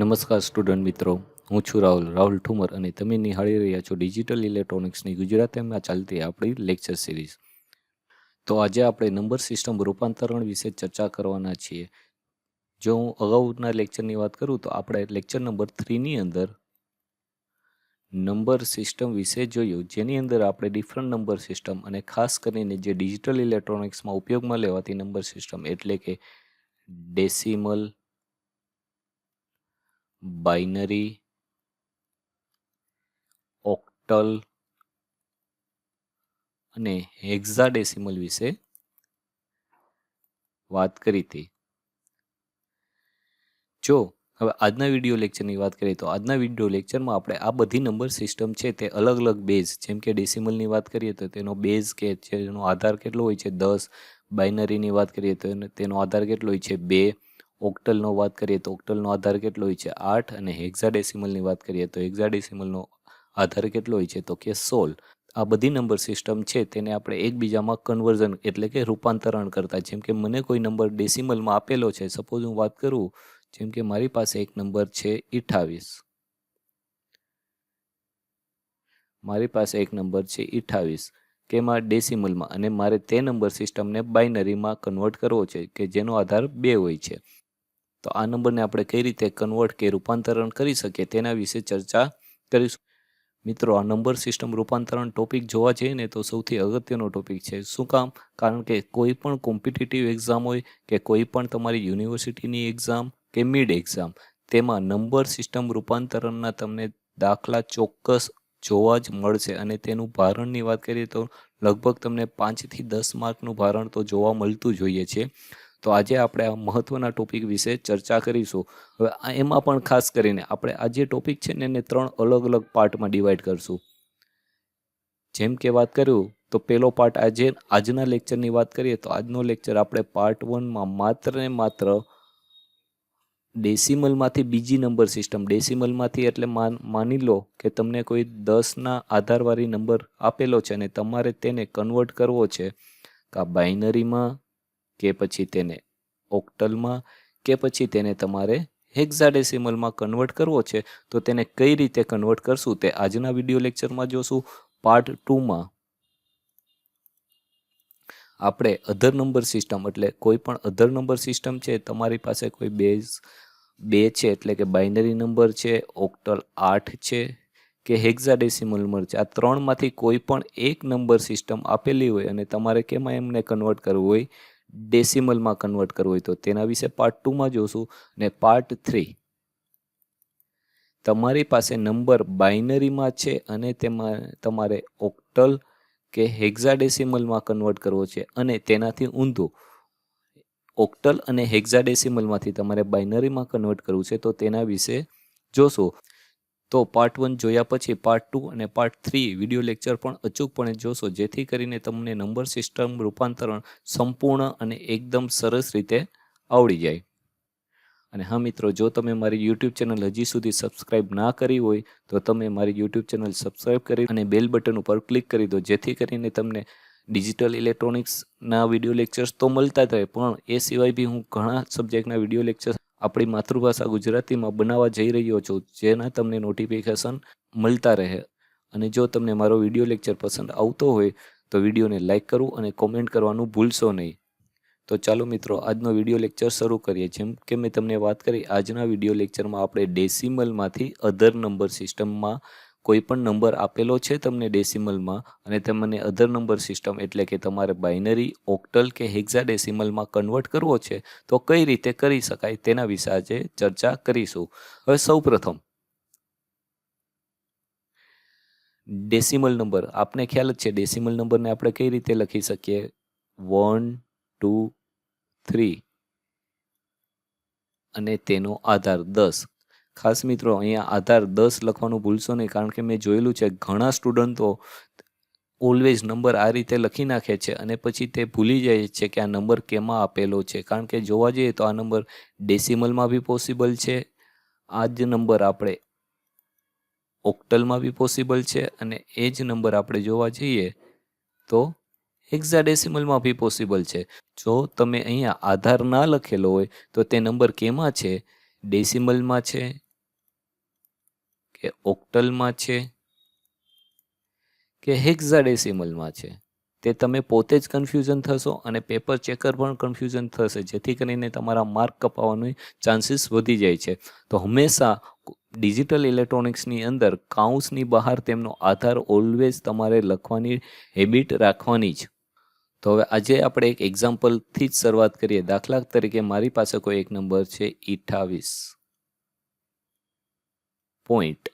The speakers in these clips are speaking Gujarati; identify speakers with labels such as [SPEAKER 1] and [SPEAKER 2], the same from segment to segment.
[SPEAKER 1] નમસ્કાર સ્ટુડન્ટ મિત્રો, હું છું રાહુલ રાહુલ ઠુમર અને તમે નિહાળી રહ્યા છો ડિજિટલ ઇલેક્ટ્રોનિક્સની ગુજરાતીમાં ચાલતી આપણી લેક્ચર સિરીઝ. તો આજે આપણે નંબર સિસ્ટમ રૂપાંતરણ વિશે ચર્ચા કરવાના છીએ. જો હું અગાઉના લેક્ચરની વાત કરું તો આપણે લેક્ચર નંબર થ્રીની અંદર નંબર સિસ્ટમ વિશે જોયું, જેની અંદર આપણે ડિફરન્ટ નંબર સિસ્ટમ અને ખાસ કરીને જે ડિજિટલ ઇલેક્ટ્રોનિક્સમાં ઉપયોગમાં લેવાતી નંબર સિસ્ટમ એટલે કે ડેસિમલ બાઇનરી ઓક્ટલ અને હેક્ઝાડેસિમલ વિશે વાત કરી હતી. જો હવે આજના વીડિયો લેક્ચરની વાત કરીએ તો આજના વીડિયો લેક્ચરમાં આપણે આ બધી નંબર સિસ્ટમ છે તે અલગ અલગ બેઝ, જેમ કે ડેસિમલની વાત કરીએ તો તેનો બેઝ કે જેનો આધાર કેટલો હોય છે? દસ. બાઇનરીની વાત કરીએ તો તેનો આધાર કેટલો હોય છે? બે. ઓક્ટલનો વાત કરીએ તો ઓક્ટલનો આધાર કેટલો હોય છે? આઠ અને હેક્ઝાડેસિમલની વાત કરીએ તો હેક્ઝાડેસિમલનો આધાર કેટલો હોય છે? તો કે સોળ. આ બધી નંબર સિસ્ટમ છે તેને આપણે એકબીજામાં કન્વર્ઝન એટલે કે રૂપાંતરણ કરતા જેમ કે મને કોઈ નંબર ડેસિમલમાં આપેલો છે, સપોઝ હું વાત કરું, જેમ કે મારી પાસે એક નંબર છે અઠાવીસ મારી પાસે એક નંબર છે અઠાવીસ કે માં ડેસિમલમાં? અને મારે તે નંબર સિસ્ટમને બાઇનરીમાં કન્વર્ટ કરવો છે કે જેનો આધાર બે હોય છે. તો આ નંબરને આપણે કઈ રીતે કન્વર્ટ કે રૂપાંતરણ કરી શકીએ તેના વિશે ચર્ચા કરીશું. મિત્રો, આ નંબર સિસ્ટમ રૂપાંતરણ ટોપિક જોવા જઈએ ને તો સૌથી અગત્યનો ટોપિક છે. શું કામ? કારણ કે કોઈ પણ કોમ્પિટિટિવ એક્ઝામ હોય કે કોઈ પણ તમારી યુનિવર્સિટીની એક્ઝામ કે મિડ એક્ઝામ તેમાં નંબર સિસ્ટમ રૂપાંતરણના તમને દાખલા ચોક્કસ જોવા જ મળશે. અને તેનું ભારણની વાત કરીએ તો લગભગ તમને પાંચથી દસ માર્કનું ભારણ તો જોવા મળતું જોઈએ છે તો આજે આપણે આ મહત્ત્વના ટોપિક વિશે ચર્ચા કરીશું. હવે એમાં પણ ખાસ કરીને આપણે આ જે ટોપિક છે ને એને ત્રણ અલગ અલગ પાર્ટમાં ડિવાઈડ કરશું. જેમ કે વાત કર્યું, તો પહેલો પાર્ટ આજે આજના લેક્ચરની વાત કરીએ, તો આજનો લેક્ચર આપણે પાર્ટ વનમાં માત્ર ને માત્ર ડેસિમલમાંથી બીજી નંબર સિસ્ટમ ડેસિમલમાંથી એટલે માની લો કે તમને કોઈ દસના આધારવાળી નંબર આપેલો છે અને તમારે તેને કન્વર્ટ કરવો છે કાં બાઇનરીમાં કે પછી તેને ઓક્ટલમાં કે પછી તેને તમારે હેક્ઝાડેસિમલમાં કન્વર્ટ કરવો છે, તો તેને કઈ રીતે કન્વર્ટ કરશું તે આજના વીડિયો લેક્ચરમાં જોશું. પાર્ટ ટુમાં આપણે અધર નંબર સિસ્ટમ એટલે કોઈ પણ અધર નંબર સિસ્ટમ છે, તમારી પાસે કોઈ બેઝ બે છે, એટલે કે બાઇનરી નંબર છે ઓક્ટલ આઠ છે, કે હેક્ઝાડેસિમલ નંબર છે આ ત્રણમાંથી કોઈ પણ એક નંબર સિસ્ટમ આપેલી હોય અને તમારે કેમાં એમને કન્વર્ટ કરવું હોય ડેસિમલમાં કન્વર્ટ કરવું હોય તો તેના વિશે પાર્ટ ટુમાં જોશું ને પાર્ટ થ્રી તમારી પાસે નંબર બાઇનરીમાં છે અને તેમાં તમારે ઓક્ટલ કે હેક્ઝાડેસિમલમાં કન્વર્ટ કરવો છે અને તેનાથી ઊંધું. ઓક્ટલ અને હેક્ઝાડેસિમલમાંથી તમારે બાઇનરીમાં કન્વર્ટ કરવું છે તો તેના વિશે જોશો. તો પાર્ટ વન જોયા પછી પાર્ટ ટુ અને પાર્ટ થ્રી વીડિયો લેક્ચર પણ અચૂકપણે જોશો, જેથી કરીને તમને નંબર સિસ્ટમ રૂપાંતરણ સંપૂર્ણ અને એકદમ સરસ રીતે આવડી જાય. અને હા મિત્રો, જો તમે મારી યુટ્યુબ ચેનલ હજી સુધી સબસ્ક્રાઇબ ના કરી હોય, તો તમે મારી યુટ્યુબ ચેનલ સબસ્ક્રાઇબ કરી અને બેલ બટન ઉપર ક્લિક કરી દો, જેથી કરીને તમને ડિજિટલ ઇલેક્ટ્રોનિક્સના વીડિયો લેક્ચર્સ તો મળતા જ રહે. પણ એ સિવાય બી હું ઘણા સબ્જેક્ટના વીડિયો લેક્ચર્સ આપણી માતૃભાષા ગુજરાતીમાં બનાવવા જઈ રહ્યો છું, જેના તમને નોટિફિકેશન મળતા રહે. અને જો તમને મારો વીડિયો લેક્ચર પસંદ આવતો હોય, તો વિડીયોને લાઇક કરવું અને કોમેન્ટ કરવાનું ભૂલશો નહીં. તો ચાલો મિત્રો, આજનો વીડિયો લેક્ચર શરૂ કરીએ. જેમ કે મેં તમને વાત કરી, આજના વીડિયો લેક્ચરમાં આપણે ડેસિમલમાંથી અધર નંબર સિસ્ટમમાં કોઈ પણ નંબર આપેલો છે તમને ડેસિમલમાં અને તમને અધર નંબર સિસ્ટમ એટલે કે તમારે બાઇનરી ઓક્ટલ કે હેક્ઝાડેસિમલમાં કન્વર્ટ કરવો છે, તો કઈ રીતે કરી શકાય તેના વિશે આજે ચર્ચા કરીશું. હવે સૌ પ્રથમ ડેસિમલ નંબર આપને ખ્યાલ જ છે ડેસિમલ નંબરને આપણે કઈ રીતે લખી શકીએ? વન ટુ થ્રી અને તેનો આધાર દસ. ખાસ મિત્રો, અહીંયા આધાર દસ લખવાનું ભૂલશો નહીં, કારણ કે મેં જોયેલું છે, ઘણા સ્ટુડન્ટો ઓલવેઝ નંબર આ રીતે લખી નાખે છે અને પછી તે ભૂલી જાય છે કે આ નંબર કેમાં આપેલો છે. કારણ કે જોવા જઈએ તો આ નંબર ડેસિમલમાં બી પોસિબલ છે, આ જ નંબર આપણે ઓક્ટલમાં બી પોસિબલ છે અને એ જ નંબર આપણે જોવા જઈએ તો હેક્ઝાડેસિમલમાં બી પોસિબલ છે. જો તમે અહીંયા આધાર ના લખેલો હોય તો તે નંબર કેમાં છે? ડેસિમલમાં છે એ ઓક્ટલમાં છે કે હેક્ઝાડેસિમલમાં છે? તે તમે પોતે જ કન્ફ્યુઝન થશો અને પેપર ચેકર પણ કન્ફ્યુઝન થશે, જેથી કરીને તમારા માર્ક કપાવવાની ચાન્સીસ વધી જાય છે. તો હંમેશા ડિજિટલ ઇલેક્ટ્રોનિક્સની અંદર કાઉન્સની બહાર તેમનો આધાર ઓલવેઝ તમારે લખવાની હેબિટ રાખવાની જ. તો હવે આજે આપણે એક એક્ઝામ્પલથી જ શરૂઆત કરીએ. દાખલા તરીકે મારી પાસે કોઈ એક નંબર છે અઠ્ઠાવીસ પોઈન્ટ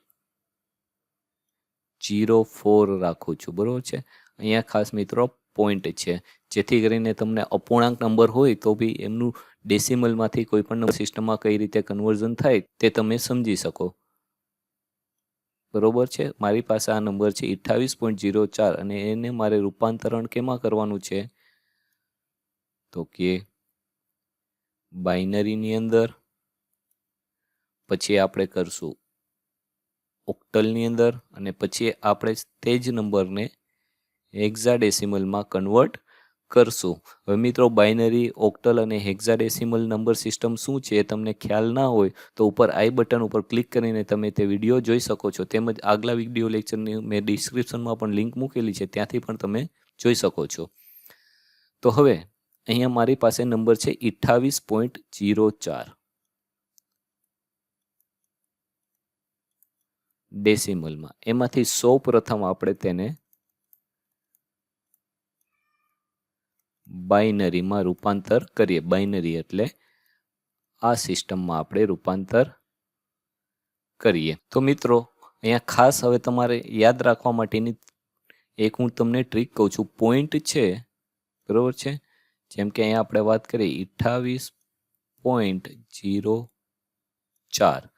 [SPEAKER 1] જીરો ફોર રાખું છું, બરાબર છે? અહીંયા ખાસ મિત્રો પોઈન્ટ છે. જેથી કરીને તમને અપૂર્ણાંક નંબર હોય તો બી એમનું ડેસિમલમાંથી કોઈ પણ નંબર સિસ્ટમમાં કઈ રીતે કન્વર્ઝન થાય તે તમે સમજી શકો. બરોબર છે? મારી પાસે આ નંબર છે અઠ્ઠાવીસ પોઈન્ટ જીરો ચાર અને એને મારે રૂપાંતરણ કેમાં કરવાનું છે? તો કે બાઇનરીની અંદર. પછી આપણે કરશું ઓક્ટલની અંદર અને પછી આપણે તે જ નંબરને હેક્ઝાડેસિમલમાં કન્વર્ટ કરશું. હવે મિત્રો, બાઇનરી, ઓક્ટલ અને હેક્ઝાડેસિમલ નંબર સિસ્ટમ શું છે એ તમને ખ્યાલ ના હોય તો ઉપર આઈ બટન ઉપર ક્લિક કરીને તમે તે વીડિયો જોઈ શકો છો. તેમજ આગલા વીડિયો લેક્ચરની મેં ડિસ્ક્રિપ્શનમાં પણ લિંક મૂકેલી છે, ત્યાંથી પણ તમે જોઈ શકો છો. તો હવે અહીંયા મારી પાસે નંબર છે અઠ્ઠાવીસ પોઈન્ટ જીરો ચાર. ડેસિમલમાં. એમાંથી સૌ પ્રથમ આપણે તેને બાઇનરીમાં રૂપાંતર કરીએ. બાઇનરી એટલે આ સિસ્ટમમાં આપણે રૂપાંતર કરીએ. તો મિત્રો, અહીંયા ખાસ હવે તમારે યાદ રાખવા માટેની એક હું તમને ટ્રીક કહું છું. પોઈન્ટ છે, બરોબર છે? જેમ કે અહીંયા આપણે વાત કરીએ અઠ્ઠાવીસ પોઈન્ટ જીરો ચાર.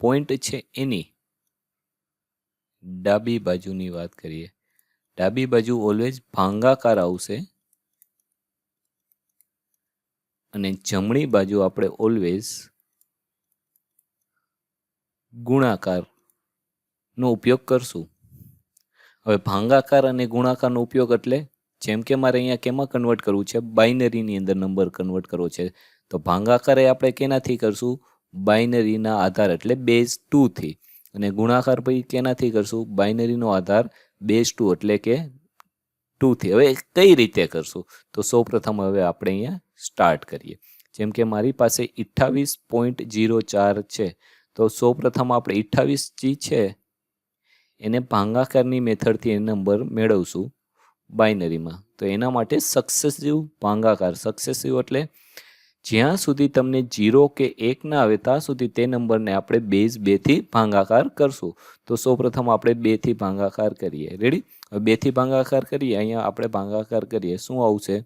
[SPEAKER 1] પોઈન્ટ છે એની. ડાબી બાજુની વાત કરીએ. ડાબી બાજુ ઓલવેઝ ભાંગાકાર આવશે. અને જમણી બાજુ આપણે ઓલવેઝ ગુણાકારનો ઉપયોગ કરશું. હવે ભાંગાકાર અને ગુણાકારનો ઉપયોગ એટલે જેમ કે મારે અહીંયા કેમાં કન્વર્ટ કરવું છે? બાઇનરીની અંદર નંબર કન્વર્ટ કરવો છે. તો ભાંગાકાર એ આપણે કેનાથી કરશું? બાઇનરીના આધાર એટલે બેઝ ટુથી અને ગુણાકાર પછી કેનાથી કરશું? બાઇનરીનો આધાર બેઝ ટુ એટલે કે ટુથી. હવે કઈ રીતે કરશું? તો સૌ પ્રથમ હવે આપણે અહીંયા સ્ટાર્ટ કરીએ. જેમ કે મારી પાસે અઠ્ઠાવીસ પોઈન્ટ જીરો ચાર છે. તો સૌ પ્રથમ આપણે અઠ્ઠાવીસ જી છે. એને ભાંગાકારની મેથડથી એ નંબર મેળવશું બાઇનરીમાં. તો એના માટે સક્સેસિવ ભાંગાકાર. સક્સેસિવ એટલે જ્યાં સુધી તમને જીરો કે એક ના આવે, ત્યાં સુધી તે નંબરને આપણે બેઝ બેથી ભાંગાકાર કરશું. તો સૌપ્રથમ આપણે બેથી ભાંગાકાર કરીએ. રેડી બેથી ભાંગાકાર કરીએ, અહીંયા આપણે ભાંગાકાર કરીએ. શું આવશે?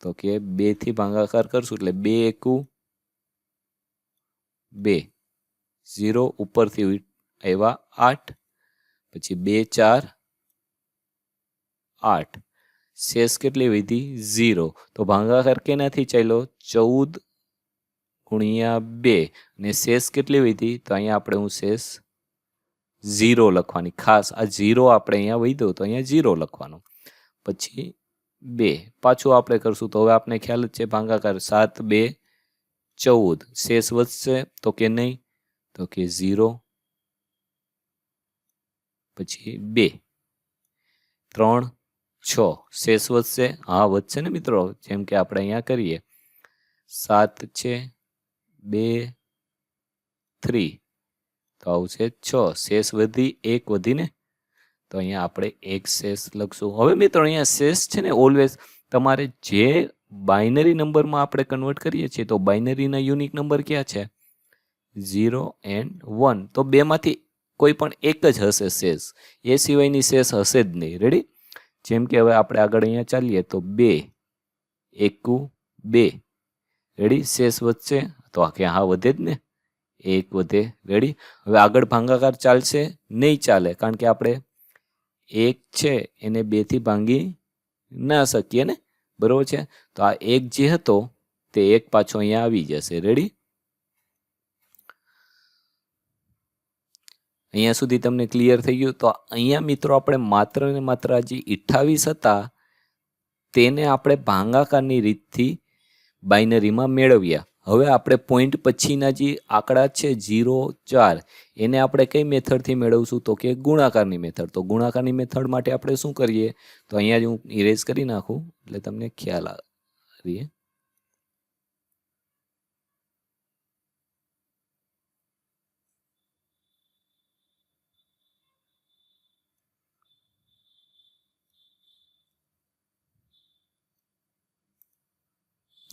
[SPEAKER 1] તો કે બેથી ભાંગાકાર કરશું એટલે બે એકુ બે. ઝીરો ઉપરથી આવ્યા આઠ. પછી બે ચાર, આઠ. શેષ કેટલી વધી? ઝીરો. તો ભાગાકાર કેનાથી ચાલ્યો? ચૌદ ગુણ્યા બે. ને શેષ કેટલી વધી? તો અહીંયા આપણે હું શેષ ઝીરો લખવાની. ખાસ આ ઝીરો આપણે અહીંયા વધ્યો, તો અહીંયા ઝીરો લખવાનો. પછી બે. પાછું આપણે કરશું, તો હવે આપણે ખ્યાલ જ છે, ભાંગાકાર સાત, બે, ચૌદ. શેષ વધશે તો કે નહીં? તો કે ઝીરો. પછી બે. ત્રણ. છ, શેષ વધશે હા વધશે ને મિત્રો, જેમ કે આપણે અહીંયા કરીએ. સાત છે, બે થ્રી તો આવશે છ શેષ વધી, એક વધીને, તો અહીંયા આપણે એક શેષ લખશું. હવે મિત્રો, અહીંયા શેષ છે ને ઓલવેઝ તમારે જે બાઇનરી નંબરમાં આપણે કન્વર્ટ કરીએ છીએ, તો બાઇનરીના યુનિક નંબર ક્યાં છે? ઝીરો એન્ડ વન તો બેમાંથી કોઈ પણ એક જ હશે શેષ. એ સિવાયની શેષ હશે જ નહીં. રેડી જેમ કે હવે આપણે આગળ અહીંયા ચાલીએ તો બે, એકુ, બે. રેડી શેષ વધશે? તો આ હા, વધે જ ને? એક વધે. રેડી હવે આગળ ભાંગાકાર ચાલશે? નહીં ચાલે, કારણ કે આપણે એક છે, એને બેથી ભાંગી ના શકીએ ને? બરાબર છે? તો આ એક જે હતો, તે એક પાછો અહીંયા આવી જશે. રેડી અહીંયા સુધી તમને ક્લિયર થઈ ગયું. તો અહીંયા મિત્રો આપણે માત્ર ને માત્ર જે અઠ્ઠાવીસ હતા, તેને આપણે ભાંગાકારની રીતથી બાઇનરીમાં મેળવ્યા. હવે આપણે પોઈન્ટ પછીના જે આંકડા છે ઝીરો ચાર, એને આપણે કઈ મેથડથી મેળવશું? તો કે ગુણાકારની મેથડ. તો ગુણાકારની મેથડ માટે આપણે શું કરીએ? તો અહીંયા જ હું ઇરેઝ કરી નાખું, એટલે તમને ખ્યાલ આવે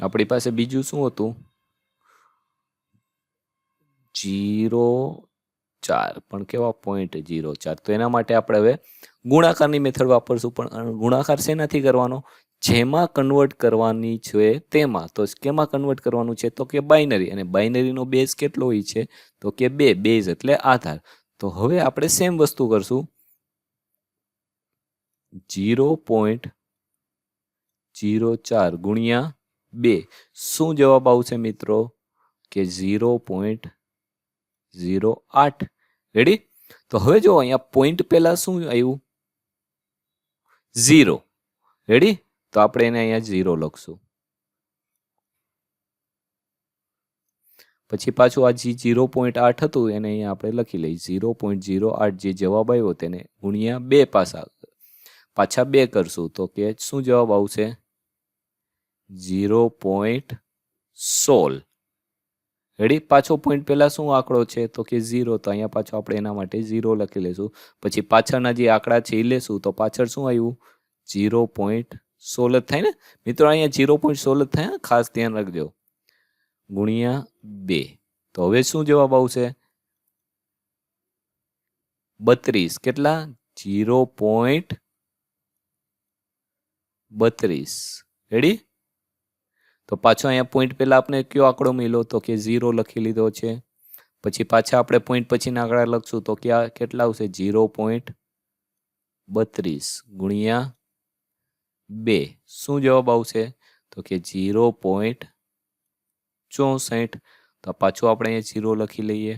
[SPEAKER 1] આપણી પાસે બીજું શું હતું? જીરો ચાર. પણ કેવા પોઈન્ટ જીરો ચાર? તો એના માટે આપણે હવે ગુણાકારની મેથડ વાપરશું. પણ ગુણાકાર શેનાથી કરવાનો? જેમાં કન્વર્ટ કરવાની છે તેમાં. તો કેમાં કન્વર્ટ કરવાનું છે? તો કે બાઇનરી અને બાઇનરીનો બેઝ કેટલો હોય છે? તો કે બે. બેઝ એટલે આધાર. તો હવે આપણે સેમ વસ્તુ કરશું. જીરો પોઈન્ટ જીરો ચાર ગુણ્યા બે. શું જવાબ આવશે મિત્રો? કે ઝીરો પોઈન્ટ ઝીરો આઠ. રેડી તો હવે જો અહીંયા પોઈન્ટ પહેલા શું આવ્યું? ઝીરો. રેડી તો આપણે એને અહીંયા ઝીરો લખશું. પછી પાછું આ જે ઝીરો પોઈન્ટ આઠ હતું, એને અહીંયા આપણે લખી લઈએ. ઝીરો પોઈન્ટ ઝીરો આઠ જે જવાબ આવ્યો તેને ગુણ્યા બે પાછા પાછા બે કરશું. તો કે શું જવાબ આવશે? ઝીરો પોઈન્ટ સોળ. રેડી? પાછો પોઈન્ટ પહેલાં શું આંકડો છે? તો કે ઝીરો. તો અહીંયા પાછો આપણે એના માટે ઝીરો લખી લઈશું પછી પાછળના જે આંકડા છે એ લેશું. તો પાછળ શું આવ્યું? ઝીરો પોઈન્ટ સોળ જ થાય ને? મિત્રો, અહીંયા ઝીરો પોઈન્ટ સોળ જ થાય ખાસ ધ્યાન રાખજો. ગુણ્યા બે. તો હવે શું જવાબ આવશે? બત્રીસ. કેટલા? ઝીરો પોઈન્ટ બત્રીસ. રેડી? તો પાછો અહીંયા પોઈન્ટ પહેલાં આપણે કયો આંકડો મળ્યો તો કે ઝીરો લખી લીધો છે. પછી પાછા આપણે પોઈન્ટ પછીના આંકડા લખશું તો ક્યાં કેટલા આવશે? ઝીરો પોઈન્ટ બત્રીસ ગુણ્યા બે. શું જવાબ આવશે? તો કે ઝીરો પોઈન્ટ ચોસઠ. તો પાછું આપણે અહીંયા ઝીરો લખી લઈએ.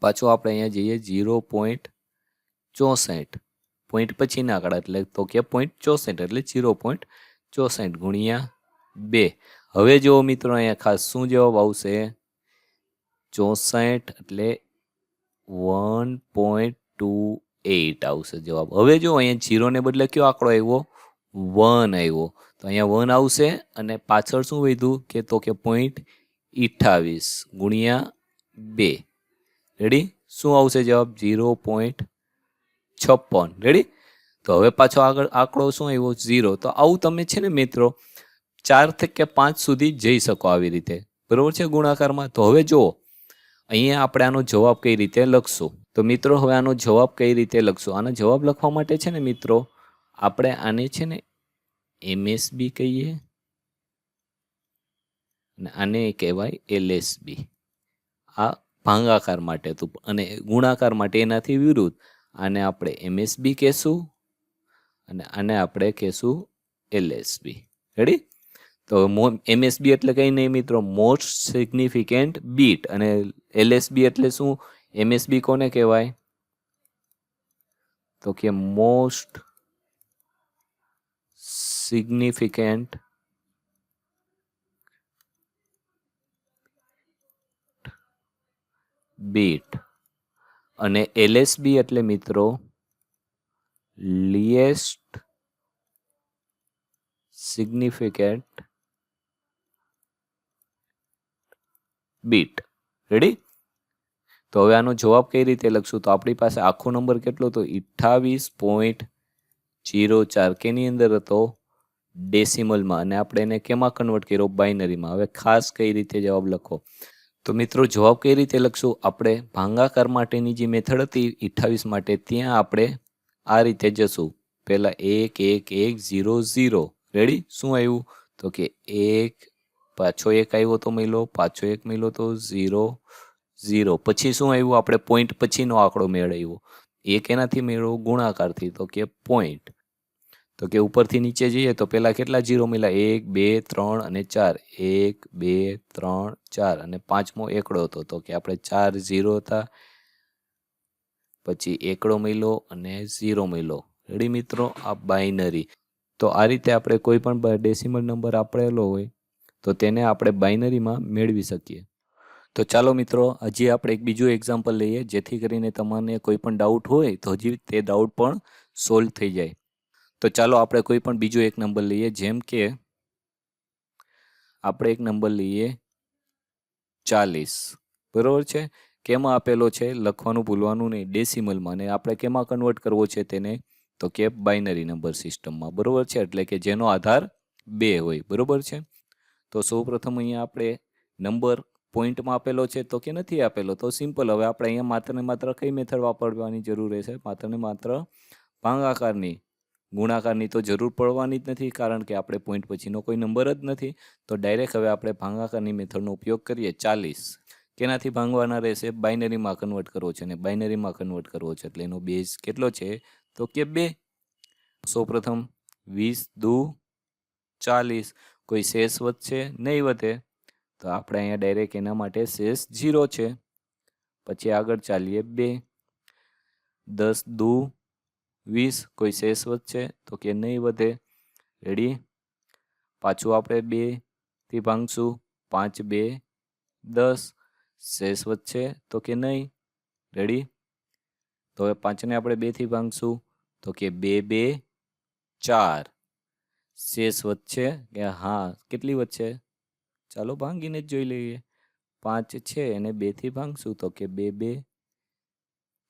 [SPEAKER 1] પાછું આપણે અહીંયા જઈએ ઝીરો પોઈન્ટ ચોસઠ. પોઈન્ટ પછીના આંકડા એટલે તો કે પોઈન્ટ ચોસઠ એટલે ઝીરો પોઈન્ટ ચોસઠ ગુણ્યા બે. હવે જુઓ મિત્રો અહીંયા ખાસ શું જવાબ આવશે? ચોસઠ એટલે વન પોઈન્ટ ટુ એટ આવશે જવાબ. હવે જો અહીંયા જીરોને બદલે કયો આંકડો આવ્યો? વન આવ્યો. તો અહીંયા વન આવશે અને પાછળ શું વધ્યું? કે તો કે પોઈન્ટ અઠ્ઠાવીસ ગુણ્યા બે. રેડી શું આવશે જવાબ? ઝીરો પોઈન્ટ છપ્પન. રેડી તો હવે પાછો આગળ આંકડો શું આવ્યો? ઝીરો તો આવું તમે છે ને મિત્રો ચારથી કે પાંચ સુધી જઈ શકો આવી રીતે. બરાબર છે ગુણાકારમાં? તો હવે જુઓ. અહીંયા આપણે આનો જવાબ કઈ રીતે લખશું? તો મિત્રો, હવે આનો જવાબ કઈ રીતે લખશું? આનો જવાબ લખવા માટે છે ને મિત્રો, આપણે આને છે ને એમએસબી કહીએ. અને આને કહેવાય એલએસબી આ ભાંગાકાર માટે હતું. અને ગુણાકાર માટે એનાથી વિરુદ્ધ આને આપણે એમએસબી કહેશું. અને આને આપણે કહેશું એલએસબી રેડી તો એમએસબી એટલે કંઈ નહીં મિત્રો મોસ્ટ સિગ્નિફિકન્ટ બીટ અને એલએસબી એટલે શું? એમએસબી કોને કહેવાય? તો કે મોસ્ટ સિગ્નિફિકન્ટ બીટ અને એલએસબી એટલે મિત્રો લીએસ્ટ સિગ્નિફિકન્ટ બીટ. રેડી તો હવે આનો જવાબ કઈ રીતે લખશું? તો આપણી પાસે આખો નંબર કેટલો હતો? અઠ્ઠાવીસ પોઈન્ટ જીરો ચાર. કેની અંદર હતો? ડેસિમલમાં. અને આપણે એને કેમાં કન્વર્ટ કર્યો? બાઇનરીમાં હવે ખાસ કઈ રીતે જવાબ લખો? તો મિત્રો, જવાબ કઈ રીતે લખશું? આપણે ભાંગાકાર માટેની જે મેથડ હતી, અઠ્ઠાવીસ માટે, ત્યાં આપણે આ રીતે જશું. પહેલાં એક એક એક, ઝીરો ઝીરો. રેડી શું આવ્યું? તો કે એક પાછો એક આવ્યો તો મળ્યો પાછો એક મળ્યો તો ઝીરો ઝીરો. પછી શું આવ્યું આપણે પોઈન્ટ પછીનો આંકડો મેળવ્યો. એક એનાથી મેળવો, ગુણાકારથી. તો કે પોઈન્ટ તો કે ઉપરથી નીચે જઈએ તો પહેલાં કેટલા ઝીરો મળ્યા? એક, બે, ત્રણ અને ચાર. એક, બે, ત્રણ, ચાર. અને પાંચમો એકડો હતો. તો કે આપણે ચાર ઝીરો હતા. પછી એકડો મળ્યો અને ઝીરો મળ્યો. રેડી મિત્રો? આ બાઇનરી તો આ રીતે આપણે કોઈ પણ ડેસિમલ નંબર આપેલો હોય તો તેને આપણે બાઇનરીમાં મેળવી શકીએ. તો ચાલો મિત્રો, હજી આપણે એક બીજું એક્ઝામ્પલ લઈએ, જેથી કરીને તમને કોઈ પણ ડાઉટ હોય, તો હજી તે ડાઉટ પણ સોલ્વ થઈ જાય. તો ચાલો આપણે કોઈ પણ બીજો એક નંબર લઈએ, જેમ કે આપણે એક નંબર લઈએ ચાલીસ. બરાબર છે? કેમાં આપેલો છે? લખવાનું, ભૂલવાનું નહીં ડેસિમલમાં અને આપણે કેમાં કન્વર્ટ કરવો છે તેને? તો કે બાઇનરી નંબર સિસ્ટમમાં બરાબર છે? એટલે કે જેનો આધાર બે હોય. બરાબર છે? તો સૌપ્રથમ અહીંયા આપણે નંબર પોઈન્ટમાં આપેલો છે તો કે નથી આપેલો? તો સિમ્પલ, હવે આપણે અહીંયા માત્ર ને માત્ર કઈ મેથડ વાપરવાની જરૂર રહેશે? માત્ર ને માત્ર ભાંગાકારની, ગુણાકારની તો જરૂર પડવાની જ નથી, કારણ કે આપણે પોઈન્ટ પછીનો કોઈ નંબર જ નથી. તો ડાયરેક્ટ હવે આપણે ભાંગાકારની મેથડનો ઉપયોગ કરીએ, ચાલીસ. કેનાથી ભાંગવાના રહેશે? બાઇનરીમાં કન્વર્ટ કરવો છે અને બાઇનરીમાં કન્વર્ટ કરવો છે, એટલે એનો બેઝ કેટલો છે? તો કે બે. સૌપ્રથમ વીસ દુ ચાલીસ. કોઈ શેષ વધશે, નહીં વધે, તો આપણે અહીંયા ડાયરેક્ટ એના માટે શેષ ઝીરો છે. પછી આગળ ચાલીએ બે, દસ, દુ, વીસ, કોઈ શેષ વધશે, તો કે નહીં વધે. રેડી પાછું આપણે બેથી ભાંગશું પાંચ, બે, દસ, શેષ વધશે, તો કે નહીં? રેડી તો હવે પાંચને આપણે બેથી ભાંગશું તો કે બે બે, ચાર. શેષ વધશે? કે હા, કેટલી વધશે? ચાલો ભાંગીને જ જોઈ લઈએ. પાંચ છે એને બેથી ભાંગશું તો કે બે બે.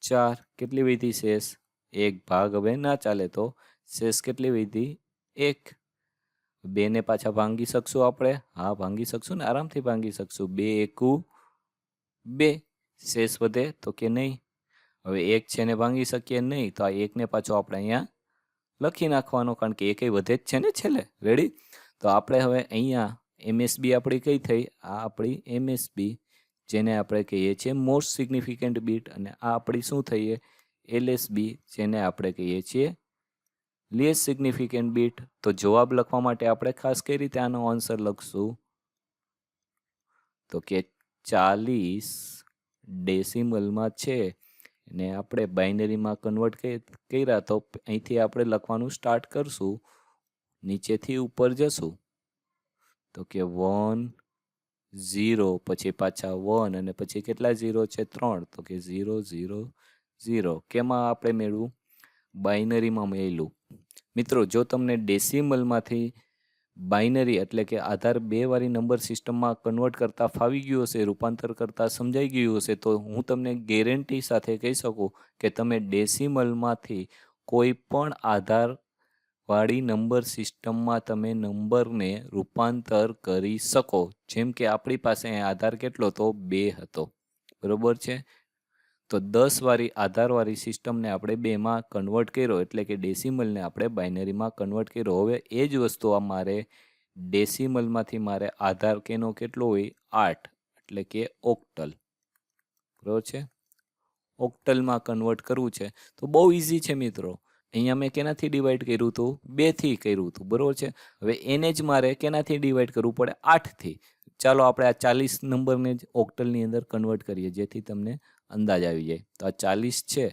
[SPEAKER 1] ચાર, કેટલી વધી શેષ? એક ભાગ હવે ના ચાલે તો. શેષ કેટલી વધી? એક. બેને પાછા ભાંગી શકશું આપણે? હા, ભાંગી શકશું ને આરામથી ભાંગી શકશું. બે એકુ. બે. શેષ વધે તો કે નહીં? હવે એક છે ને ભાંગી શકીએ નહીં તો આ એકને પાછો આપણે અહીંયા લખી નાખવાનો, કારણ કે એ કંઈ વધે જ છે ને છેલ્લે. રેડી તો આપણે હવે અહીંયા એમએસબી આપણી કઈ થઈ? આ આપણી એમએસબી જેને આપણે કહીએ છીએ મોસ્ટ સિગ્નિફિકન્ટ બીટ અને આ આપણી શું થઈએ? એલએસબી જેને આપણે કહીએ છીએ લેસ સિગ્નિફિકન્ટ બીટ તો જવાબ લખવા માટે આપણે ખાસ કઈ રીતે આનો આન્સર લખશું? તો કે ચાલીસ ડેસિમલમાં છે. ને આપણે બાઇનરીમાં કન્વર્ટ કર્યા તો અહીંથી આપણે લખવાનું સ્ટાર્ટ કરશું, નીચેથી ઉપર જશું. તો કે વન ઝીરો પછી પાછા વન અને પછી કેટલા ઝીરો છે? ત્રણ. તો કે ઝીરો ઝીરો ઝીરો કેમાં આપણે મેળવું? બાઇનરીમાં મેળવું. મિત્રો, જો તમને ડેસિમલમાંથી બાઇનરી એટલે કે આધાર બે વાળી નંબર સિસ્ટમમાં કન્વર્ટ કરતાં ફાવી ગયું હશે, રૂપાંતર કરતાં સમજાઈ ગયું હશે, તો હું તમને ગેરંટી સાથે કહી શકું કે તમે ડેસિમલમાંથી કોઈ પણ આધાર વાળી નંબર સિસ્ટમમાં તમે નંબરને રૂપાંતર કરી શકો. જેમ કે આપણી પાસે આધાર કેટલો તો બે હતો. બરોબર છે? તો દસ વાળી આધારવાળી સિસ્ટમને આપણે બેમાં કન્વર્ટ કર્યો, એટલે કે ડેસિમલને આપણે બાઇનરીમાં કન્વર્ટ કર્યો. હવે એ જ વસ્તુ આ મારે ડેસિમલમાંથી મારે આધાર કેનો કેટલો હોય? આઠ, એટલે કે ઓક્ટલ બરાબર છે? ઓક્ટલમાં કન્વર્ટ કરવું છે. તો બહુ ઇઝી છે મિત્રો. અહીંયા મેં કેનાથી ડિવાઈડ કર્યું હતું? બેથી કર્યું હતું. બરાબર છે? હવે એને જ મારે કેનાથી ડિવાઈડ કરવું પડે? આઠથી. ચાલો આપણે આ ચાલીસ નંબરને જ ઓક્ટલની અંદર કન્વર્ટ કરીએ, જેથી તમને અંદાજ આવી જાય. તો આ ચાલીસ છે.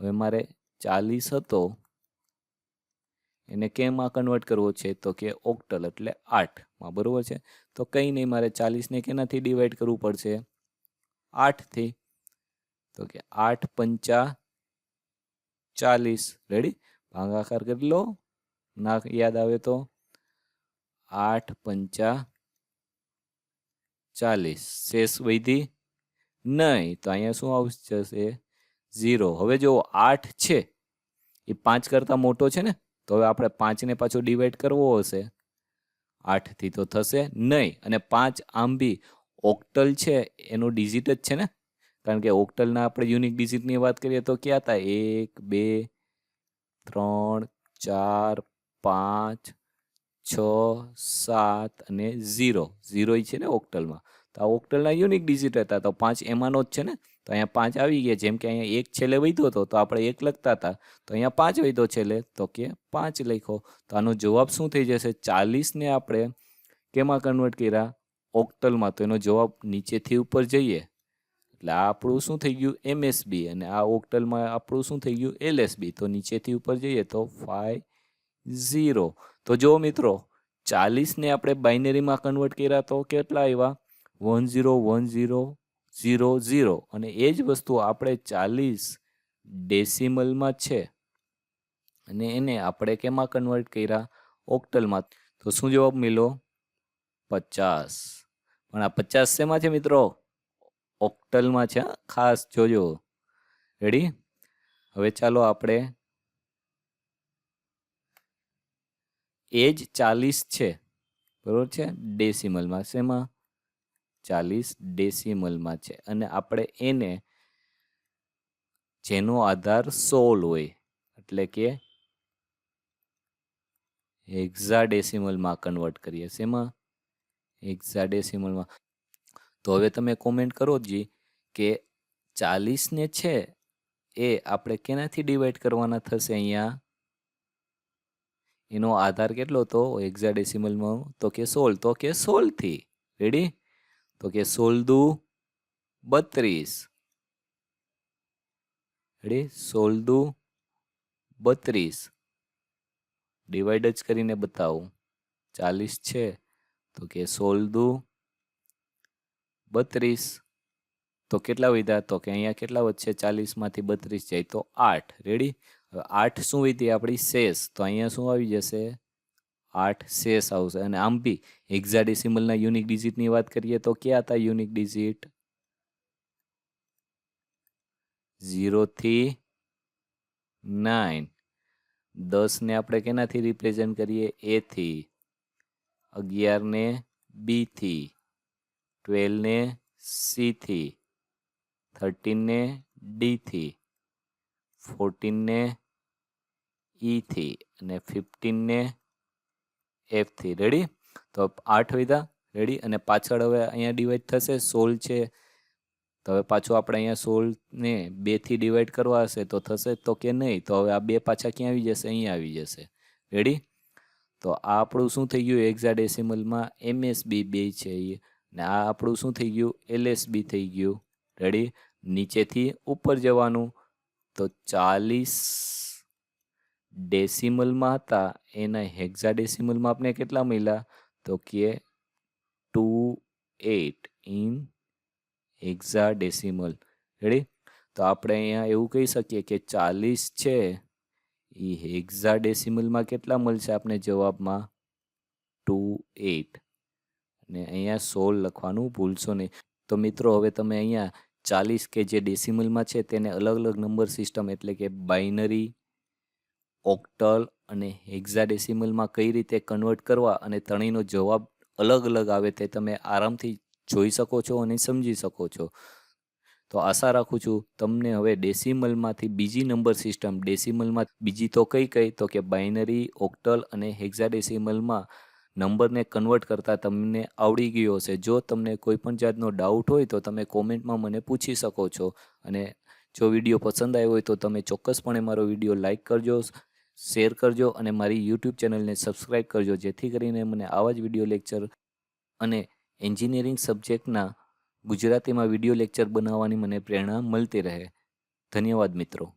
[SPEAKER 1] હવે મારે ચાલીસ હતો. એને કેમાં કન્વર્ટ કરવો છે? તો કે ઓક્ટલ એટલે આઠમાં બરાબર છે? તો કંઈ નહીં, મારે ચાલીસને કેનાથી ડિવાઈડ કરવું પડશે? આઠથી તો કે આઠ પંચા ચાલીસ. રેડી ભાગાકાર કરી લો. ના યાદ આવે તો? આઠ પંચા ચાલીસ. શેષ વૈધી નહીં, તો અહીંયા શું આવશે ઝીરો હવે જો આઠ છે, એ પાંચ કરતાં મોટો છે ને, તો હવે આપણે પાંચને પાછો ડિવાઈડ કરવો હશે. આઠથી તો થશે નહીં. અને પાંચ આમ બી ઓક્ટલ છે, એનો ડિજિટ જ છે ને? કારણ કે ઓક્ટલના આપણે યુનિક ડિજિટની વાત કરીએ તો ક્યાં હતા એક, બે, ત્રણ, ચાર, પાંચ, છ, સાત અને ઝીરો ઝીરો છે ને ઓક્ટલમાં તો આ ઓક્ટલના યુનિક ડિજિટ હતા. તો પાંચ એમાંનો જ છે ને? તો અહીંયા પાંચ આવી ગયા. જેમ કે અહીંયા એક છેલ્લે વધ્યો હતો, તો આપણે એક લખતા હતા. તો અહીંયા પાંચ વધ્યો છેલ્લે. તો કે પાંચ લખો. તો આનો જવાબ શું થઈ જશે? ચાલીસને આપણે કેમાં કન્વર્ટ કર્યા? ઓક્ટલમાં. તો એનો જવાબ નીચેથી ઉપર જઈએ. એટલે આ આપણું શું થઈ ગયું? એમએસબી. અને આ ઓક્ટલમાં આપણું શું થઈ ગયું? એલએસબી. તો નીચેથી ઉપર જઈએ તો ફાઈવ ઝીરો. તો જો મિત્રો ચાલીસને આપણે બાઇનરીમાં કન્વર્ટ કર્યા તો કેટલા આવ્યા? One zero one zero zero zero અને એ જ વસ્તુ આપણે ચાલીસ ડેસિમલમાં છે. અને એને આપણે કેમાં કન્વર્ટ કર્યા? ઓક્ટલમાં. તો શું જવાબ મળ્યો? પચાસ. પણ આ પચાસ શેમાં છે મિત્રો? ઓક્ટલમાં છે? ખાસ જોજો. રેડી હવે ચાલો આપણે. એ જ ચાલીસ છે. બરોબર છે? ડેસિમલમાં. શેમાં? ચાલીસ ડેસિમલમાં છે. અને આપણે એને, જેનો આધાર સોળ હોય, એટલે કે હેક્ઝાડેસિમલમાં કન્વર્ટ કરીએ શેમાં હેક્ઝાડેસિમલમાં તો હવે તમે કોમેન્ટ કરો જી, કે ચાલીસને છે, એ આપણે કેનાથી ડિવાઈડ કરવાના થશે અહીંયા? એનો આધાર કેટલો હતો હેક્ઝાડેસિમલમાં તો કે સોળ. તો કે સોળથી. રેડી તો કે સોળ દુ બત્રીસ. રેડી સોળ દુ બત્રીસ. ડિવાઈડ જ કરીને બતાવું. ચાલીસ છે. તો કે સોળ દુ બત્રીસ. તો કેટલા વિધા? તો કે અહીંયા કેટલા વધશે? ચાલીસમાંથી બત્રીસ જાય તો આઠ. રેડી હવે આઠ શું વીધી? આપણી શેષ. તો અહીંયા શું આવી જશે? આઠ શેષ આવશે અને આમ બી હેક્ઝાડેસિમલના યુનિક ડિજિટની વાત કરીએ તો ક્યાં હતા યુનિક ડિજિટ ઝીરોથી નાઇન દસને આપણે કેનાથી રિપ્રેઝેન્ટ કરીએ એથી અગિયારને બીથી ટ્વેલ્વને સીથી થર્ટીનને ડીથી ફોર્ટીનને ઈથી અને ફિફ્ટીનને એફથી રેડી તો આઠ વીધા રેડી અને પાછળ હવે અહીંયા ડિવાઈડ થશે, સોળ છે. તો હવે પાછું આપણે અહીંયા સોળને બેથી ડિવાઈડ કરવા હશે, તો થશે તો કે નહીં? તો હવે આ બે પાછા ક્યાં આવી જશે? અહીંયા આવી જશે. રેડી તો આ આપણું શું થઈ ગયું? એક્ઝાડેસિમલમાં એમએસબી બે છે એ. ને આ આપણું શું થઈ ગયું? એલએસબી થઈ ગયું. રેડી નીચેથી ઉપર જવાનું. તો ચાલીસ ડેસિમલમાં હતા, એના હેક્ઝા ડેસિમલમાં આપણે કેટલા મળ્યા? તો કે two eight in hexadecimal. Ready તો આપણે અહીંયા એવું કહી શકીએ કે ચાલીસ છે. એ હેક્ઝાડેસિમલમાં કેટલા મળશે આપણે જવાબમાં? Two eight. અને અહીંયા સોળ લખવાનું ભૂલશો નહીં. તો મિત્રો, હવે તમે અહીંયા ચાલીસ કે જે ડેસિમલમાં છે, તેને અલગ અલગ નંબર સિસ્ટમ એટલે કે બાઇનરી ઓક્ટલ અને હેક્ઝાડેસિમલમાં કઈ રીતે કન્વર્ટ કરવા અને ત્રણેયનો જવાબ અલગ અલગ આવે તે તમે આરામથી જોઈ શકો છો અને સમજી શકો છો. તો આશા રાખું છું તમને હવે ડેસિમલમાંથી બીજી નંબર સિસ્ટમ, ડેસિમલમાં બીજી તો કઈ કઈ, તો કે બાઇનરી, ઓક્ટલ અને હેક્ઝાડેસિમલમાં નંબરને કન્વર્ટ કરતાં તમને આવડી ગયો હશે. જો તમને કોઈ પણ જાતનો ડાઉટ હોય તો તમે કોમેન્ટમાં મને પૂછી શકો છો. અને જો વીડિયો પસંદ આવ્યો હોય તો તમે ચોક્કસપણે મારો વીડિયો લાઇક કરજો. શેર કરજો અને મારી યુટ્યુબ ચેનલને સબસ્ક્રાઈબ કરજો, જેથી કરીને મને આવા જ વીડિયો લેક્ચર અને એન્જિનિયરિંગ સબ્જેક્ટના ગુજરાતીમાં વીડિયો લેક્ચર બનાવવાની મને પ્રેરણા મળતી રહે. ધન્યવાદ મિત્રો.